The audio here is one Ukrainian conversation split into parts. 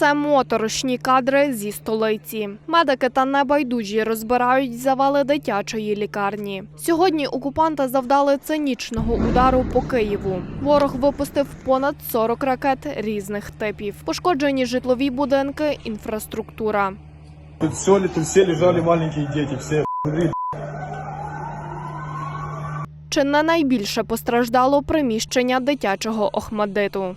Це моторошні кадри зі столиці. Медики та небайдужі розбирають завали дитячої лікарні. Сьогодні окупанти завдали цинічного удару по Києву. Ворог випустив понад 40 ракет різних типів. Пошкоджені житлові будинки, інфраструктура. Тут все, тут все лежали маленькие дети, все х**ли, Чи не найбільше постраждало приміщення дитячого охмадиту?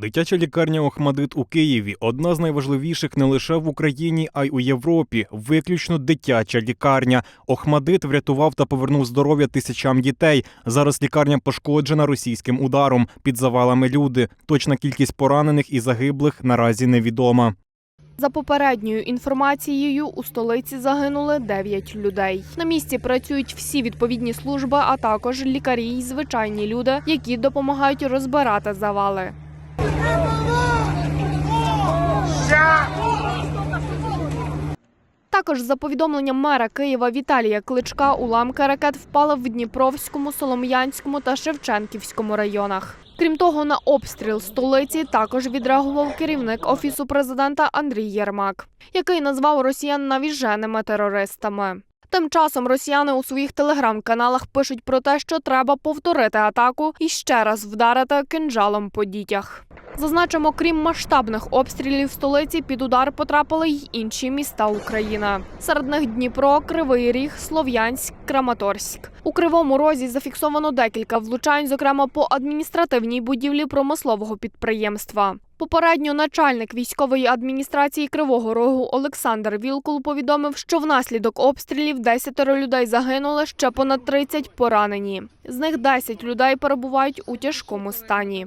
Дитяча лікарня Охмадит у Києві одна з найважливіших не лише в Україні, а й у Європі. Виключно дитяча лікарня. Охмадит врятував та повернув здоров'я тисячам дітей. Зараз лікарня пошкоджена російським ударом. Під завалами люди. Точна кількість поранених і загиблих наразі невідома. За попередньою інформацією, у столиці загинули 9 людей. На місці працюють всі відповідні служби, а також лікарі й звичайні люди, які допомагають розбирати завали. Також за повідомленням мера Києва Віталія Кличка, уламки ракет впали в Дніпровському, Солом'янському та Шевченківському районах. Крім того, на обстріл столиці також відреагував керівник офісу президента Андрій Єрмак, який назвав росіян навіженими терористами. Тим часом росіяни у своїх телеграм-каналах пишуть про те, що треба повторити атаку і ще раз вдарити кинджалом по дітях. Зазначимо, крім масштабних обстрілів столиці, під удар потрапили й інші міста України. Серед них Дніпро, Кривий Ріг, Слов'янськ, Краматорськ. У Кривому Розі зафіксовано декілька влучань, зокрема по адміністративній будівлі промислового підприємства. Попередньо начальник військової адміністрації Кривого Рогу Олександр Вілкул повідомив, що внаслідок обстрілів 10 людей загинули, ще понад 30 поранені. З них 10 людей перебувають у тяжкому стані.